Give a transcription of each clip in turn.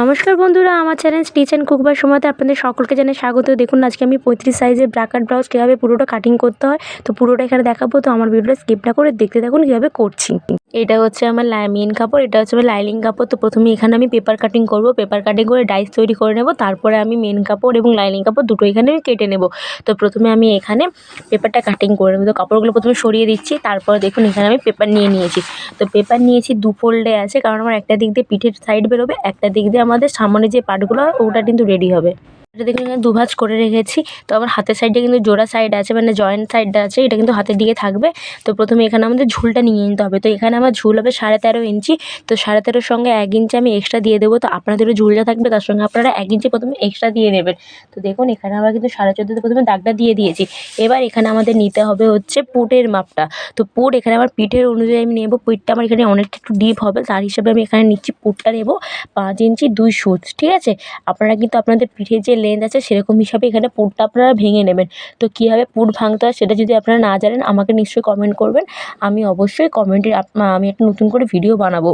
নমস্কার বন্ধুরা, আমার চ্যানেল স্টিচ অ্যান্ড কুকবার সময়তে আপনাদের সকলকে জানাই স্বাগত। দেখুন, আজকে আমি পঁয়ত্রিশ সাইজের ব্রাকার ব্লাউজ কীভাবে পুরোটা কাটিং করতে হয়, তো পুরোটা এখানে দেখাবো, তো আমার ভিডিওটা স্কিপ না করে দেখতে থাকুন কীভাবে করছি। এটা হচ্ছে আমার মেন কাপড়, এটা হচ্ছে আমার লাইলিং কাপড়। তো প্রথমে এখানে আমি পেপার কাটিং করব পেপার কাটিং করে ডাইস তৈরি করে নেব, তারপরে আমি মেন কাপড় এবং লাইলিং কাপড় দুটো এখানে আমি কেটে নেব। তো প্রথমে আমি এখানে পেপারটা কাটিং করে নেব। তো কাপড়গুলো প্রথমে সরিয়ে দিচ্ছি, তারপর দেখুন এখানে আমি পেপার নিয়ে নিয়েছি। তো পেপার নিয়েছি দু ফোল্ডে আছে, কারণ আমার একটা দিক দিয়ে পিঠের সাইড বেরোবে, একটা দিক দিয়ে আমাদের সামনে যে পার্টগুলো হয় ওটা কিন্তু রেডি হবে। এটা দেখুন এখানে দুভাজ করে রেখেছি। তো আমার হাতের সাইডে কিন্তু জোড়া সাইড আছে মানে জয়েন্ট সাইডটা আছে, এটা কিন্তু হাতের দিকে থাকবে। তো প্রথমে এখানে আমাদের ঝুলটা নিয়ে নিতে হবে। তো এখানে আমার ঝুল হবে সাড়ে তেরো ইঞ্চি। তো সাড়ে তেরোর সঙ্গে এক ইঞ্চি আমি এক্সট্রা দিয়ে দেবো। তো আপনাদেরও ঝুলটা থাকবে, তার সঙ্গে আপনারা এক ইঞ্চি প্রথমে এক্সট্রা দিয়ে দেবেন। তো দেখুন, এখানে আমরা কিন্তু সাড়ে চোদ্দোতে প্রথমে দাগটা দিয়ে দিয়েছি। এবার এখানে আমাদের নিতে হবে হচ্ছে পুটের মাপটা। তো পুট এখানে আমার পিঠের অনুযায়ী আমি নেব। পিঠটা আমার এখানে অনেকটা একটু ডিপ হবে। তার হিসাবে আমি এখানে নিচ্ছি পুটটা নেব পাঁচ ইঞ্চি দুই সুচ, ঠিক আছে? আপনারা কিন্তু আপনাদের পিঠে যে লেন্থ আছে সেরকম হিসাবে এখানে পুরটা আপনারা ভেঙে নেবেন। তো কীভাবে পুর ভাঙতে হয় সেটা যদি আপনারা না জানেন, আমাকে নিশ্চয়ই কমেন্ট করবেন। আমি অবশ্যই কমেন্টে আমি একটা নতুন করে ভিডিও বানাবো।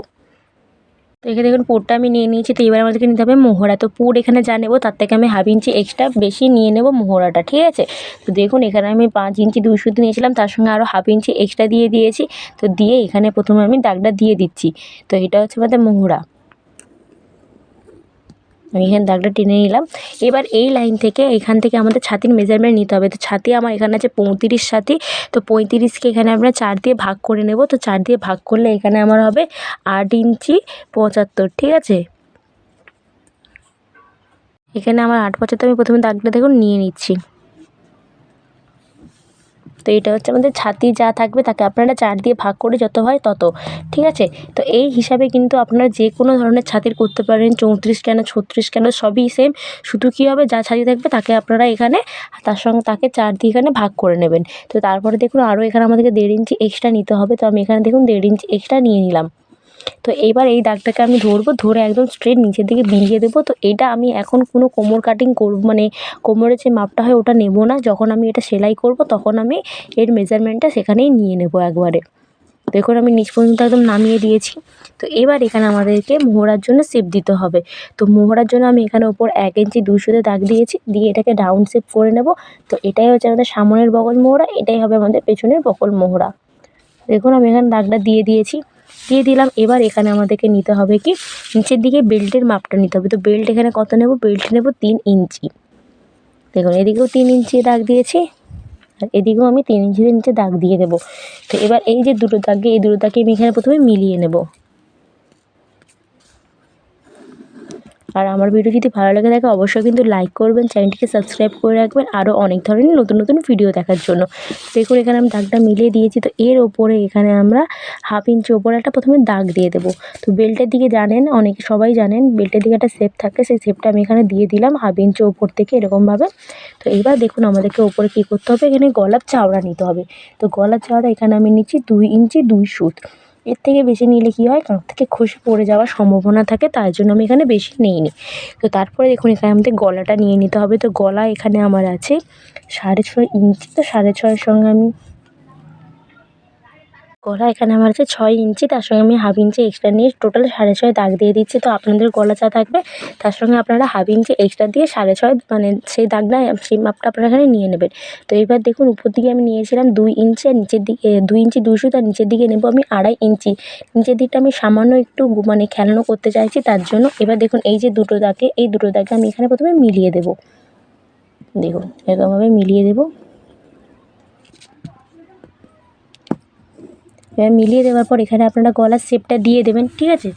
তো এখানে দেখুন, পুরটা আমি নিয়ে নিয়েছি। তো এবার আমাদেরকে নিতে হবে মোহরা। তো পুর এখানে যা নেব, তার থেকে আমি হাফ ইঞ্চি এক্সট্রা বেশি নিয়ে নেব মোহরাটা, ঠিক আছে? তো দেখুন, এখানে আমি পাঁচ ইঞ্চি দুই সুতো নিয়েছিলাম, তার সঙ্গে আরও হাফ ইঞ্চি এক্সট্রা দিয়ে দিয়েছি। তো দিয়ে এখানে প্রথমে আমি দাগটা দিয়ে দিচ্ছি। তো এটা হচ্ছে আমাদের মোহরা। আমি এখানে দাগটা টেনে নিলাম। এবার এই লাইন থেকে এখান থেকে আমাদের ছাতির মেজারমেন্ট নিতে হবে। তো ছাতি আমার এখানে আছে পঁয়ত্রিশ ছাতি। তো পঁয়ত্রিশকে এখানে আমরা চার দিয়ে ভাগ করে নেব। তো চার দিয়ে ভাগ করলে এখানে আমার হবে আট ইঞ্চি পঁচাত্তর। ঠিক আছে? এখানে আমার আট পঁচাত্তর আমি প্রথমে দাগটা দেখুন নিয়ে নিচ্ছি। তো এটা হচ্ছে আমাদের ছাতি যা থাকবে তাকে আপনারা চার দিয়ে ভাগ করে যত হয় তত, ঠিক আছে? তো এই হিসাবে কিন্তু আপনারা যে কোনো ধরনের ছাতির করতে পারেন, চৌত্রিশ কেন, ছত্রিশ কেন, সবই সেম শুধু কী হবে যা ছাতি থাকবে তাকে আপনারা এখানে তার সঙ্গে তাকে চার দিয়ে এখানে ভাগ করে নেবেন। তো তারপরে দেখুন আরও এখানে আমাদেরকে দেড় ইঞ্চি এক্সট্রা নিতে হবে। তো আমি এখানে দেখুন দেড় ইঞ্চি এক্সট্রা নিয়ে নিলাম। তো এবার এই দাগটাকে আমি ধরবো, ধরে একদম স্ট্রেট নিচের দিকে বিলিয়ে দেবো। তো এটা আমি এখন কোনো কোমর কাটিং করব মানে কোমরের যে মাপটা হয় ওটা নেব না। যখন আমি এটা সেলাই করব, তখন আমি এর মেজারমেন্টটা সেখানেই নিয়ে নেব একবারে। দেখুন আমি নিচ পর্যন্ত একদম নামিয়ে দিয়েছি। তো এবার এখানে আমাদেরকে মোহরার জন্য শেপ দিতে হবে। তো মোহরার জন্য আমি এখানে ওপর এক ইঞ্চি দুশোতে দাগ দিয়েছি। দিয়ে এটাকে ডাউন শেপ করে নেব। তো এটাই হচ্ছে আমাদের সামনের বকল মোহরা, এটাই হবে আমাদের পেছনের বকল মোহরা। দেখুন আমি এখানে দাগটা দিয়ে দিয়েছি। দিয়ে দিলাম। এবার এখানে আমাদেরকে নিতে হবে কি? নিচের দিকে বেল্টের মাপটা নিতে হবে। তো বেল্ট এখানে কত নেব? বেল্ট নেব তিন ইঞ্চি। দেখুন, এদিকেও তিন ইঞ্চি দাগ দিয়েছি, আর এদিকেও আমি তিন ইঞ্চির নিচে দাগ দিয়ে দেবো। তো এবার এই যে দুটো দাগে, এই দুটো দাগে আমি এখানে প্রথমে মিলিয়ে নেব। আর আমার ভিডিও যদি ভালো লাগে থাকে, অবশ্যই কিন্তু লাইক করবেন চ্যানেলটিকে সাবস্ক্রাইব করে রাখবেন আরও অনেক ধরনের নতুন নতুন ভিডিও দেখার জন্য। দেখুন, এখানে আমি দাগটা মিলিয়ে দিয়েছি, তো এর ওপরে এখানে আমরা হাফ ইঞ্চি ওপরে একটা প্রথমে দাগ দিয়ে দেবো। তো বেল্টের দিকে জানেন, অনেকে সবাই জানেন বেল্টের দিকে একটা শেপ থাকে, সেই শেপটা আমি এখানে দিয়ে দিলাম হাফ ইঞ্চি ওপর থেকে এরকমভাবে। তো এবার দেখুন, আমাদেরকে ওপরে কী করতে হবে, এখানে গলার চাওড়া নিতে হবে। তো গলার চাওড়া এখানে আমি নিচ্ছি দুই ইঞ্চি দুই সুত। এর থেকে বেশি নিলে কী হয়? কাঁধ থেকে খসে পড়ে যাওয়ার সম্ভাবনা থাকে, তার জন্য আমি এখানে বেশি নিইনি। তো তারপরে দেখুন, এখানে আমাদের গলাটা নিয়ে নিতে হবে। তো গলা এখানে আমার আছে সাড়ে ছয় ইঞ্চি, তো সাড়ে ছয়ের সঙ্গে আমি গলা এখানে আমার আছে ছয় ইঞ্চি, তার সঙ্গে আমি হাফ ইঞ্চি এক্সট্রা নিয়ে টোটাল সাড়ে ছয় দাগ দিয়ে দিচ্ছি। তো আপনাদের গলা চা থাকবে, তার সঙ্গে আপনারা হাফ ইঞ্চি এক্সট্রা দিয়ে সাড়ে ছয় মানে সেই দাগটা, সেই মাপটা আপনারা এখানে নিয়ে নেবেন। তো এবার দেখুন, উপর দিকে আমি নিয়েছিলাম দুই ইঞ্চি আর নিচের দিকে, দুই ইঞ্চি দুশো, তার নিচের দিকে নেব আমি আড়াই ইঞ্চি। নিচের দিকটা আমি সামান্য একটু মানে খেলানো করতে চাইছি, তার জন্য এবার দেখুন, এই যে দুটো দাগে, এই দুটো দাগে আমি এখানে প্রথমে মিলিয়ে দেবো। দেখুন, এরকমভাবে মিলিয়ে দেবো। এবার মিলিয়ে দেওয়ার পর এখানে আপনারা গলার শেপটা দিয়ে দেবেন, ঠিক আছে?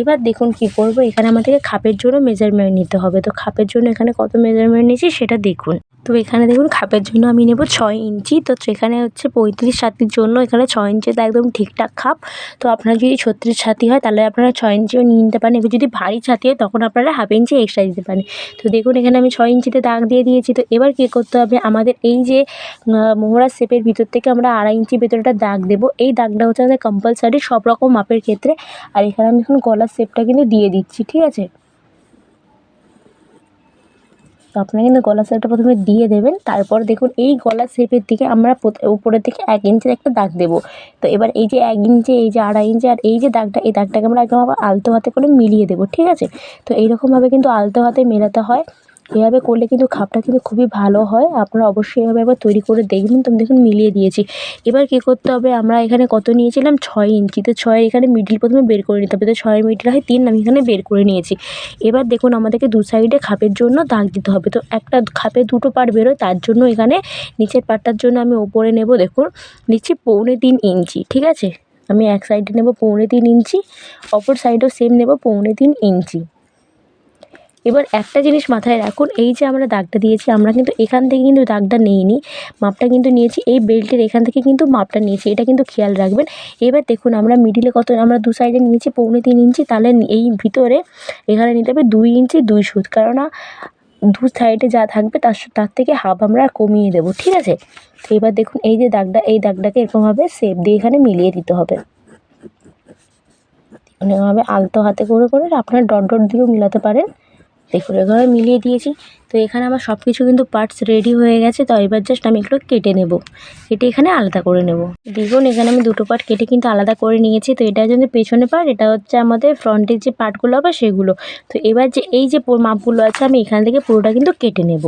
এবার দেখুন কি করব, এখানে আমাদেরকে খাপের জন্য মেজারমেন্ট নিতে হবে। তো খাপের জন্য এখানে কত মেজারমেন্ট নিয়েছি সেটা দেখুন। তো এখানে দেখুন খাপের জন্য আমি নেব ছয় ইঞ্চি। তো সেখানে হচ্ছে পঁয়ত্রিশ ছাতির জন্য এখানে ছয় ইঞ্চিতে একদম ঠিকঠাক খাপ। তো আপনার যদি ছত্রিশ ছাতি হয় তাহলে আপনারা ছয় ইঞ্চিও নিয়ে নিতে পারেন। এবার যদি ভারী ছাতি হয় তখন আপনারা হাফ ইঞ্চি এক্সট্রা দিতে পারেন। তো দেখুন এখানে আমি ছয় ইঞ্চিতে দাগ দিয়ে দিয়েছি। তো এবার কী করতে হবে? আমাদের এই যে মোহরার শেপের ভিতর থেকে আমরা আড়াই ইঞ্চি ভেতরটা দাগ দেবো। এই দাগটা হচ্ছে আমাদের কম্পালসারি সব রকম মাপের ক্ষেত্রে। আর এখানে আমি এখন গলার শেপটা কিন্তু দিয়ে দিচ্ছি, ঠিক আছে? তো আপনারা কিন্তু গলা শেপটা প্রথমে দিয়ে দেবেন, তারপর দেখুন এই গলা শেপের দিকে আমরা উপরের দিকে এক ইঞ্চের একটা দাগ দেব। তো এবার এই যে এক ইঞ্চে, এই যে আড়াই ইঞ্চে আর এই যে দাগটা, এই দাগটাকে আমরা একদম আবার আলতো হাতে করে মিলিয়ে দেবো, ঠিক আছে? তো এইরকমভাবে কিন্তু আলতো হাতে মেলাতে হয়। এভাবে করলে কিন্তু খাপটা কিন্তু খুবই ভালো হয়। আপনারা অবশ্যই এভাবে একবার তৈরি করে দেখবেন। তো দেখুন মিলিয়ে দিয়েছি। এবার কী করতে হবে? আমরা এখানে কত নিয়েছিলাম? ছয় ইঞ্চি। তো ছয়ের এখানে মিডিল প্রথমে বের করে নিতে হবে। তো ছয়ের মিডিল হয় তিন, আমি এখানে বের করে নিয়েছি। এবার দেখুন আমাদেরকে দু সাইডে খাপের জন্য দাগ দিতে হবে। তো একটা খাপে দুটো পার্ট বেরোয়, তার জন্য এখানে নিচের পার্টটার জন্য আমি ওপরে নেব দেখুন নিচে পৌনে তিন ইঞ্চি, ঠিক আছে? আমি এক সাইডে নেব পৌনে তিন ইঞ্চি, অপর সাইডেও সেম নেব পৌনে তিন ইঞ্চি। এবার একটা জিনিস মাথায় রাখুন, এই যে আমরা দাগটা দিয়েছি, আমরা কিন্তু এখান থেকে কিন্তু দাগটা নিইনি। মাপটা কিন্তু নিয়েছি, এই বেল্টের এখান থেকে কিন্তু মাপটা নিয়েছি, এটা কিন্তু খেয়াল রাখবেন। এবার দেখুন, আমরা মিডিলে কত, আমরা দু সাইডে নিয়েছি, পৌনে তিন ইঞ্চি, তাহলে এই ভিতরে এখানে নিতে হবে দুই ইঞ্চি, দুই সুত। কেননা দু সাইডে যা থাকবে, তার তার থেকে হাফ আমরা কমিয়ে দেবো, ঠিক আছে? তো এবার দেখুন, এই যে দাগটা, এই দাগটাকে এরকমভাবে শেপ দিয়ে এখানে মিলিয়ে দিতে হবে। এভাবে আলতো হাতে করে করে আপনার ডট ডট দিয়েও মিলাতে পারেন। দেখুন এভাবে মিলিয়ে দিয়েছি। তো এখানে আমার সব কিছু কিন্তু পার্টস রেডি হয়ে গেছে। তো এবার জাস্ট আমি এগুলো কেটে নেব। কেটে এখানে আলাদা করে নেব। দেখুন, এখানে আমি দুটো পার্ট কেটে কিন্তু আলাদা করে নিয়েছি। তো এটা হচ্ছে পেছনে পার্ট এটা হচ্ছে আমাদের ফ্রন্টের যে পার্টগুলো হবে সেগুলো। তো এবার যে এই যে মাপগুলো আছে, আমি এখান থেকে পুরোটা কিন্তু কেটে নেব।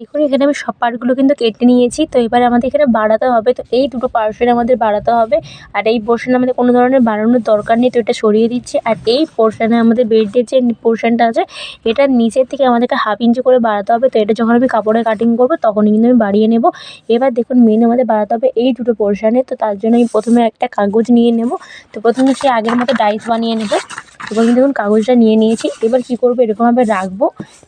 দেখুন এখানে আমি সব পার্টগুলো কিন্তু কেটে নিয়েছি। তো এবার আমাদের এখানে বাড়াতে হবে। তো এই দুটো পার্সেন্ট আমাদের বাড়াতে হবে। আর এই পোর্শনে আমাদের কোনো ধরনের বাড়ানোর দরকার নেই। তো এটা সরিয়ে দিচ্ছি। আর এই পোর্শনে আমাদের বেডের যে পোর্শনটা আছে এটার নিচের থেকে আমাদেরকে হাফ ইঞ্চি করে বাড়াতে হবে। তো এটা যখন আমি কাপড়ে কাটিং করব, তখনই কিন্তু আমি বাড়িয়ে নেব। এবার দেখুন মেন আমাদের বাড়াতে হবে এই দুটো পোর্শনে তো তার জন্য আমি প্রথমে একটা কাগজ নিয়ে নেব। তো প্রথমে সে আগের মতো ডাইস বানিয়ে নেব। এবার কিন্তু এখন কাগজটা নিয়ে নিয়েছি। এবার কি করব? এরকমভাবে রাখব।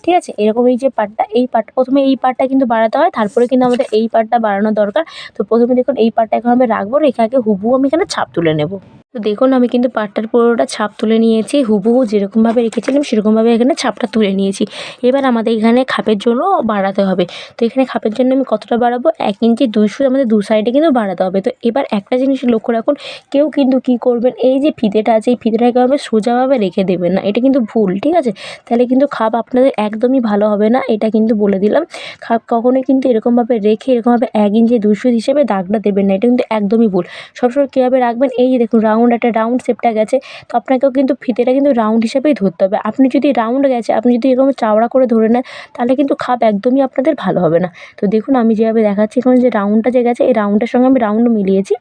ঠিক আছে? এরকম এই যে পাটটা, এই পাট, প্রথমে এই পাটটা কিন্তু বাড়াতে হয়। তারপরে কিন্তু আমাদের এই পাটটা বাড়ানো দরকার। তো প্রথমে দেখুন এই পাটটা আমি রাখব। রেখে আগে হুবু আমি এখানে ছাপ তুলে নেব। তো দেখুন, আমি কিন্তু পাটটার পুরোটা ছাপ তুলে নিয়েছি। হুবহু যেরকমভাবে রেখেছিলাম, সেরকমভাবে এখানে ছাপটা তুলে নিয়েছি। এবার আমাদের এখানে খাপের জন্য বাড়াতে হবে। তো এখানে খাপের জন্য আমি কতটা বাড়াবো? এক ইঞ্চি দুই দুইশো, আমাদের দু সাইডে কিন্তু বাড়াতে হবে। তো এবার একটা জিনিস লক্ষ্য রাখুন, কেউ কিন্তু কী করবেন, এই যে ফিতেটা আছে, এই ফিতেটাকে হবে সোজাভাবে রেখে দেবেন না। এটা কিন্তু ভুল, ঠিক আছে? তাহলে কিন্তু খাপ আপনাদের একদমই ভালো হবে না, এটা কিন্তু বলে দিলাম। খাপ কখনোই কিন্তু এরকমভাবে রেখে, এরকমভাবে এক ইঞ্চি দুশো হিসেবে দাগটা দেবেন না, এটা কিন্তু একদমই ভুল। সবসময় কীভাবে রাখবেন? এই যে দেখুন, রাউন্ড একটা রাউন্ড শেপটা গেছে, তো আপনাকেও কিন্তু ফিতেটা কিন্তু রাউন্ড হিসেবেই ধরতে হবে। আপনি যদি রাউন্ড গেছে, আপনি যদি এরকম চাওড়া করে ধরে নেন, তাহলে কিন্তু খাপ একদমই আপনাদের ভালো হবে না। তো দেখুন, আমি যেভাবে দেখাচ্ছি, এখানে যে রাউন্ডটা যে গেছে, এই রাউন্ডের সঙ্গে আমি রাউন্ড মিলিয়েছি,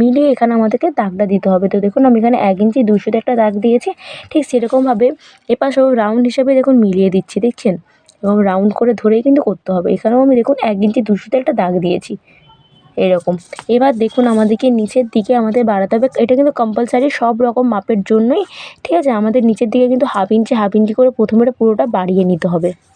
মিলিয়ে এখানে আমাদেরকে দাগটা দিতে হবে। তো দেখুন, আমি এখানে এক ইঞ্চি দুশোতে একটা দাগ দিয়েছি, ঠিক সেরকমভাবে এপাশেও রাউন্ড হিসেবে দেখুন মিলিয়ে দিচ্ছি, দেখছেন? এবং রাউন্ড করে ধরেই কিন্তু করতে হবে। এখানেও আমি দেখুন, এক ইঞ্চি দুশোতে একটা দাগ দিয়েছি। এরকম। এবার দেখুন আমাদেরকে নিচের দিকে আমাদের বাড়াতে হবে। এটা কিন্তু কম্পালসারি সব রকম মাপের জন্যই। ঠিক আছে? আমাদের নিচের দিকে কিন্তু হাফ ইঞ্চি হাফ ইঞ্চি করে প্রথমে পুরোটা বাড়িয়ে নিতে হবে।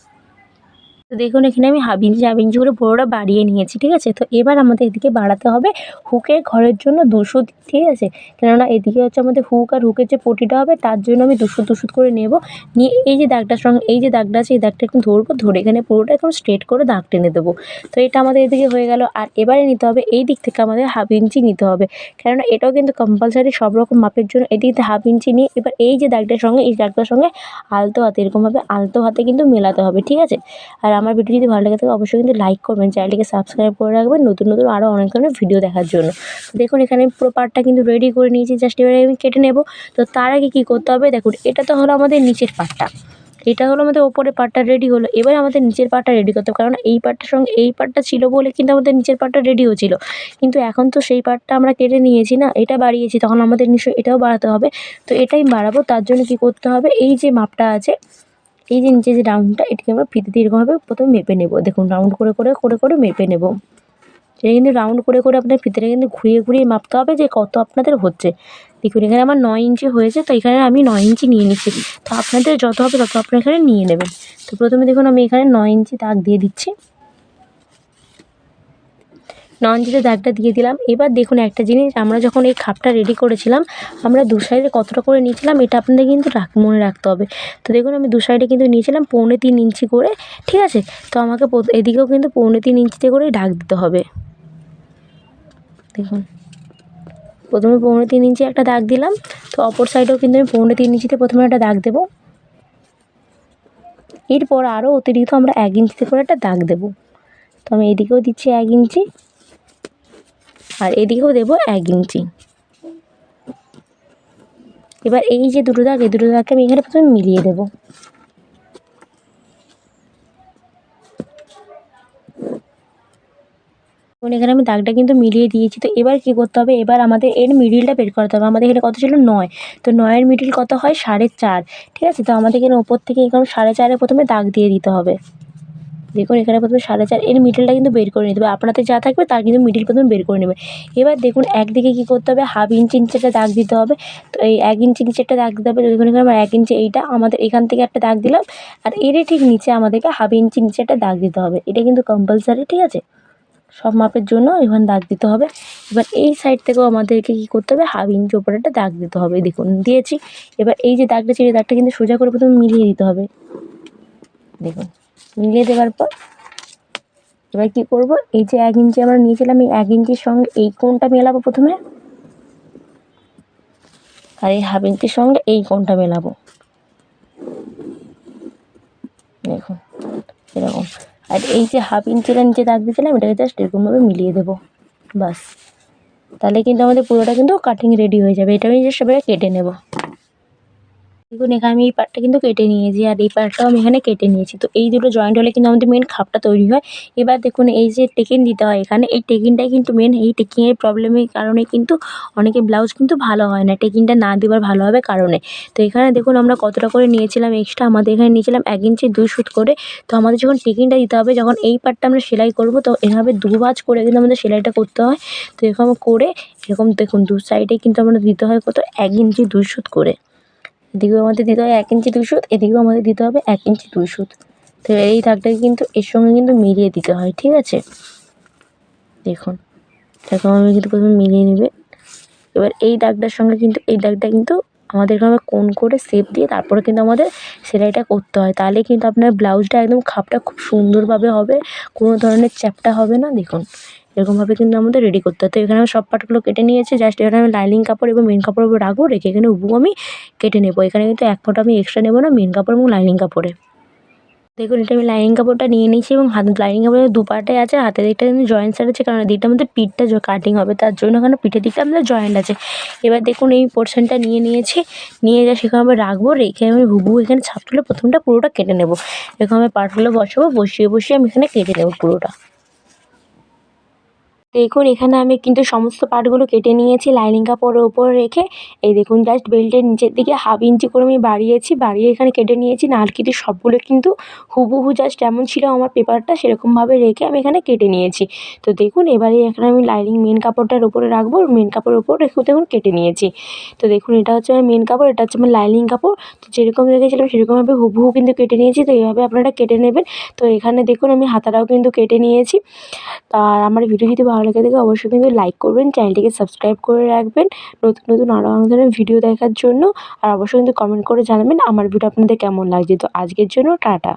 তো দেখুন, এখানে আমি হাফ ইঞ্চি হাফ ইঞ্চি করে বাড়িয়ে নিয়েছি, ঠিক আছে? তো এবার আমাদের এদিকে বাড়াতে হবে হুকের ঘরের জন্য দুশো ঠিক আছে? কেননা এদিকে হচ্ছে আমাদের হুক আর হুকের যে পটিটা হবে, তার জন্য আমি দুশো দুশো করে নেব। নিয়ে এই যে দাগটার সঙ্গে এই যে দাগটা আছে, এই দাগটা এখন ধরবো, ধরে এখানে পুরোটা একদম স্ট্রেট করে দাগ টেনে দেবো। তো এটা আমাদের এদিকে হয়ে গেল। আর এবারে নিতে হবে, এই দিক থেকে আমাদের হাফ ইঞ্চি নিতে হবে। কেননা এটাও কিন্তু কম্পালসারি সব রকম মাপের জন্য। এদিক হাফ ইঞ্চি নিয়ে এবার এই যে দাগটার সঙ্গে, এই দাগটার সঙ্গে আলতো হাতে, এরকমভাবে আলতো হাতে কিন্তু মেলাতে হবে, ঠিক আছে? আর আমার ভিডিও যদি ভালো লেগে থাকে, অবশ্যই কিন্তু লাইক করবেন চ্যানেলটিকে সাবস্ক্রাইব করে রাখবেন, নতুন নতুন আরও অনেক ধরনের ভিডিও দেখার জন্য। দেখুন, এখানে পুরো পার্টটা কিন্তু রেডি করে নিয়েছি জাস্ট এবারে আমি কেটে নেব। তো তার আগে কী করতে হবে, দেখুন, এটা তো হলো আমাদের নিচের পার্টটা এটা হলো আমাদের ওপরের পার্টটা রেডি হলো। এবার আমাদের নিচের পার্টটা রেডি করতে হবে, কারণ এই পার্টটার সঙ্গে, এই পার্টটা ছিল বলে কিন্তু আমাদের নিচের পার্টটা রেডি হয়েছিল। কিন্তু এখন তো সেই পার্টটা আমরা কেটে নিয়েছি না, এটা বাড়িয়েছি, তখন আমাদের নিশ্চয়ই এটাও বাড়াতে হবে। তো এটাই বাড়াবো, তার জন্য কী করতে হবে, এই যে মাপটা আছে এই যে নিচে যে রাউন্ডটা এটাকে আমরা ফিতে দিয়ে এরকমভাবে প্রথমে মেপে নেব। দেখুন রাউন্ড করে করে করে করে মেপে নেব। এটা কিন্তু রাউন্ড করে করে আপনার ফিতেটা কিন্তু ঘুরিয়ে ঘুরিয়ে মাপতে হবে যে কত আপনাদের হচ্ছে। দেখুন, এখানে আমার নয় ইঞ্চি হয়েছে, তো এখানে আমি নয় ইঞ্চি নিয়ে নিচ্ছি। তো আপনাদের যত হবে তত আপনারা এখানে নিয়ে নেবেন। তো প্রথমে দেখুন, আমি এখানে নয় ইঞ্চি দাগ দিয়ে দিচ্ছি। নয় ইঞ্চিতে দাগটা দিয়ে দিলাম। এবার দেখুন একটা জিনিস, আমরা যখন এই খাপটা রেডি করেছিলাম, আমরা দু সাইডে কতটা করে নিয়েছিলাম, এটা আপনাদের কিন্তু মনে রাখতে হবে। তো দেখুন আমি দু সাইডে কিন্তু নিয়েছিলাম পৌনে তিন ইঞ্চি করে, ঠিক আছে? তো আমাকে এদিকেও কিন্তু পৌনে তিন ইঞ্চিতে করে দাগ দিতে হবে। দেখুন, প্রথমে পৌনে তিন ইঞ্চি একটা দাগ দিলাম, তো অপর সাইডেও কিন্তু আমি পৌনে তিন ইঞ্চিতে প্রথমে একটা দাগ দেবো। এরপর আরও অতিরিক্ত আমরা এক ইঞ্চিতে করে একটা দাগ দেবো। তো আমি এদিকেও দিচ্ছি এক ইঞ্চি। আর এদিকেও দেবো এক ইঞ্চি। এবার এই যে দুটো দাগ, এই দুটো দাগকে আমি এখানে প্রথমে মিলিয়ে দেবো। এখানে আমি দাগটা কিন্তু মিলিয়ে দিয়েছি, তো এবার কী করতে হবে? এবার আমাদের এর মিডিলটা বের করতে হবে। আমাদের এখানে কত ছিল? নয়। তো নয়ের মিডিল কত হয়? সাড়ে চার। ঠিক আছে? তো আমাদের এখানে ওপর থেকে এরকম সাড়ে চারে প্রথমে দাগ দিয়ে দিতে হবে। দেখুন এখানে প্রথমে সাড়ে চার, এর মিডিলটা কিন্তু বের করে নিতে হবে। আপনাদের যা থাকবে তার কিন্তু মিডিল প্রথমে বের করে নেবে। এবার দেখুন, একদিকে কী করতে হবে? হাফ ইঞ্চি ইঞ্চি একটা দাগ দিতে হবে। তো এই এক ইঞ্চি একটা দাগ দিতে হবে। দেখুন এখানে আমার এক ইঞ্চি এইটা, আমাদের এখান থেকে একটা দাগ দিলাম। আর এরই ঠিক নিচে আমাদেরকে হাফ ইঞ্চি নিচে একটা দাগ দিতে হবে। এটা কিন্তু কম্পালসারি ঠিক আছে? সব মাপের জন্য এখানে দাগ দিতে হবে। এবার এই সাইড থেকেও আমাদেরকে কী করতে হবে? হাফ ইঞ্চি ওপরে একটা দাগ দিতে হবে। দেখুন, দিয়েছি। এবার এই যে দাগটা ছিল এই দাগটা কিন্তু সোজা করে প্রথমে মিলিয়ে দিতে হবে। দেখুন। মিলিয়ে দেওয়ার পর এবার কী করব? এই যে এক ইঞ্চি আমরা নিয়েছিলাম, এই এক ইঞ্চির সঙ্গে এই কোণটা মেলাবো প্রথমে। আর এই হাফ ইঞ্চির সঙ্গে এই কোণটা মেলাবো। দেখুন এরকম। আর এই যে হাফ ইঞ্চিটা নিচে দাগ দিয়েছিলাম, এটাকে জাস্ট এরকমভাবে মিলিয়ে দেবো। বাস তাহলে কিন্তু আমাদের পুরোটা কিন্তু কাটিং রেডি হয়ে যাবে। এটা আমি জাস্ট এবারে কেটে নেব। দেখুন এখানে আমি এই পার্টটা কিন্তু কেটে নিয়েছি আর এই পার্টটাও আমি এখানে কেটে নিয়েছি। তো এই দুটো জয়েন্ট হলে কিন্তু আমাদের মেন খাপটা তৈরি হয়। এবার দেখুন এই যে টেকিন দিতে হয় এখানে, এই টেকিনটাই কিন্তু মেন এই টেকিংয়ের প্রবলেমের কারণে কিন্তু অনেকে ব্লাউজ কিন্তু ভালো হয় না। টেকিনটা না দেওয়ার ভালো হবে কারণে। তো এখানে দেখুন আমরা কতটা করে নিয়েছিলাম এক্সট্রা আমাদের এখানে নিয়েছিলাম এক ইঞ্চি দুই সুত করে। তো আমাদের যখন টেকিনটা দিতে হবে, যখন এই পার্টটা আমরা সেলাই করব, তো এভাবে দু ভাঁজ করে কিন্তু আমাদের সেলাইটা করতে হয়। তো এরকম করে, এরকম দেখুন দু সাইডে কিন্তু আমাদের দিতে হয় কত? এক ইঞ্চি দুই সুত করে। এদিকেও আমাদের দিতে হবে এক ইঞ্চি সুত এদিকেও আমাদের দিতে হবে এক ইঞ্চি সুত তো এই দাগটাকে কিন্তু এর সঙ্গে কিন্তু মিলিয়ে দিতে হয়, ঠিক আছে? দেখুন এরকম আমি কিন্তু প্রথমে মিলিয়ে নেবে। এবার এই দাগটার সঙ্গে কিন্তু, এই দাগটা কিন্তু আমাদের এভাবে কোণ করে শেপ দিয়ে তারপরে কিন্তু আমাদের সেলাইটা করতে হয়। তাহলে কিন্তু আপনার ব্লাউজটা একদম খাপটা খুব সুন্দরভাবে হবে, কোনো ধরনের চ্যাপ্টা হবে না, দেখুন। এরকমভাবে কিন্তু আমাদের রেডি করতে হয়। তো এখানে আমি সব পার্টগুলো কেটে নিয়েছি। জাস্ট এখানে আমি লাইনিং কাপড় এবং মেন উপর রাখব। রেখে এখানে উবু আমি কেটে নেব। এখানে কিন্তু এক ফোঁটা আমি এক্সট্রা নেব না মেন কাপড় এবং লাইনিং কাপড়ে। দেখুন, এটা আমি লাইনিং কাপড়টা নিয়ে নিয়েছি এবং হাত লাইনিং কাপড়ের দু পার্টে আছে। হাতের দিকটা কিন্তু জয়েন্ট আছে, কারণ দিকটার মধ্যে পিঠটা কাটিং হবে। তার জন্য ওখানে পিঠের দিকটা আমাদের জয়েন্ট আছে। এবার দেখুন, এই পোর্শনটা নিয়ে নিয়েছি। নিয়ে যা সেখানে আমি রাখব। রেখে আমি হুবহু এখানে ছাপ তুলে প্রথমটা পুরোটা কেটে নেব। এরকম আমি পার্টগুলো বসাবো। বসিয়ে বসিয়ে আমি এখানে কেটে নেব পুরোটা। দেখুন, এখানে আমি কিন্তু সমস্ত পার্টগুলো কেটে নিয়েছি লাইনিং কাপড়ের ওপর রেখে। এই দেখুন জাস্ট বেল্টের নিচের দিকে হাফ ইঞ্চি করে আমি বাড়িয়েছি, বাড়িয়ে এখানে কেটে নিয়েছি। নালকিটির সবগুলো কিন্তু হুবহু জাস্ট এমন ছিল আমার পেপারটা, সেরকমভাবে রেখে আমি এখানে কেটে নিয়েছি। তো দেখুন, এবারে এখানে আমি লাইনিং মেন কাপড়টার উপরে রাখব মেন কাপড়ের উপর রেখে দেখুন কেটে নিয়েছি। তো দেখুন, এটা হচ্ছে আমার মেন কাপড়, এটা হচ্ছে আমার লাইনিং কাপড়। তো যেরকম রেখেছিলাম, সেরকমভাবে হুবহু কিন্তু কেটে নিয়েছি। তো এইভাবে আপনারা কেটে নেবেন। তো এখানে দেখুন, আমি হাতাটাও কিন্তু কেটে নিয়েছি। আর আমার ভিডিও যদি ভালো লেগে থাকে অবশ্যই কিন্তু লাইক করবেন চ্যানেলটিকে সাবস্ক্রাইব করে রাখবেন। নতুন নতুন আরও অনেক ধরনের ভিডিও দেখার জন্য। আর অবশ্যই কিন্তু কমেন্ট করে জানাবেন আমার ভিডিও আপনাদের কেমন লাগছে। তো আজকের জন্য টাটা।